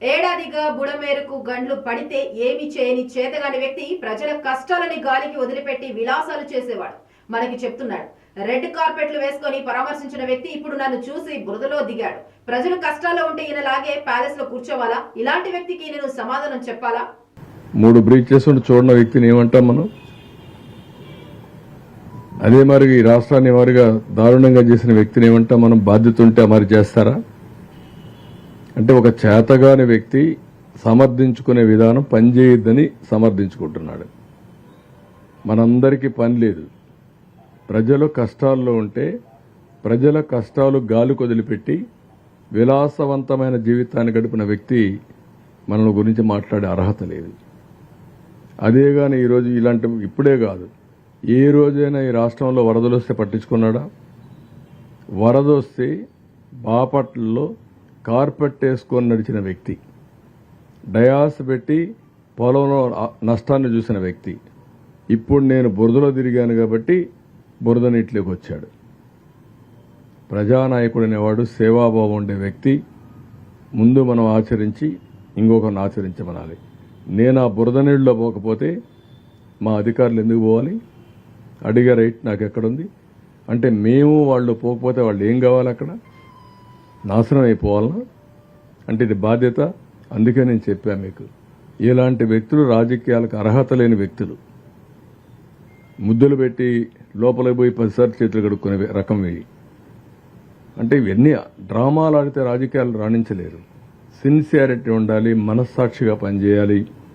ఏడాదిగా బుడమేరకు గండ్లు పడితే ఏమి చేయని చేతగాని వ్యక్తి ప్రజల కష్టాలని గాలికి వదిలిపెట్టి విలాసాలు చేసేవాడు. మనకి చెప్తున్నాడు రెడ్ కార్పెట్లు వేసుకొని పరామర్శించిన వ్యక్తి ఇప్పుడు నన్ను చూసి బురదలో దిగాడు. ప్రజలు కష్టాల్లో ఉంటే ఈయనలాగే ప్యాలెస్లో కూర్చోవాలా? ఇలాంటి వ్యక్తికి నేను సమాధానం చెప్పాలా? మూడు బ్రీచెస్ ఉండి చూడని వ్యక్తిని ఏమంటాం మనం? అదే మరి ఈ రాష్ట్రాన్ని వారిగా దారుణంగా చేసిన వ్యక్తిని ఏమంటాం మనం? బాధ్యత ఉంటే మరి చేస్తారా? అంటే ఒక చేతగాని వ్యక్తి సమర్థించుకునే విధానం పనిచేయద్దని సమర్థించుకుంటున్నాడు. మనందరికీ పని లేదు. ప్రజలు కష్టాల్లో ఉంటే ప్రజల కష్టాలు గాలి కొదిలిపెట్టి విలాసవంతమైన జీవితాన్ని గడిపిన వ్యక్తి మనల్ని గురించి మాట్లాడే అర్హత లేదు. అదే కానీ ఈరోజు ఇలాంటి ఇప్పుడే కాదు. ఏ రోజైనా ఈ రాష్ట్రంలో వరదలు వస్తే పట్టించుకున్నాడా? వరద వస్తే బాపట్లలో కార్పెట్ వేసుకొని నడిచిన వ్యక్తి. డయాస్ పెట్టి పొలంలో నష్టాన్ని చూసిన వ్యక్తి. ఇప్పుడు నేను బురదలో తిరిగాను కాబట్టి బురద నీటిలోకి వచ్చాడు. ప్రజానాయకుడు అనేవాడు సేవాభావం ఉండే వ్యక్తి. ముందు మనం ఆచరించి ఇంకొకరిని ఆచరించమనాలి. నేను ఆ బురద నీళ్ళలో పోకపోతే మా అధికారులు ఎందుకు పోవాలి? అడిగే రైట్ నాకు ఎక్కడుంది అంటే మేము వాళ్ళు పోకపోతే వాళ్ళు ఏం కావాలి అక్కడ? నాశనం అయిపోవాలనా అంటే ఇది బాధ్యత? అందుకే నేను చెప్పాను మీకు. ఇలాంటి వ్యక్తులు రాజకీయాలకు అర్హత లేని వ్యక్తులు. ముద్దులు పెట్టి లోపలికి పోయి పదిసార్లు చేతులు కడుక్కునే రకం వేయి అంటే ఇవన్నీ డ్రామాలు ఆడితే రాజకీయాలు రాణించలేరు. సిన్సియారిటీ ఉండాలి మనస్సాక్షిగా పనిచేయాలి.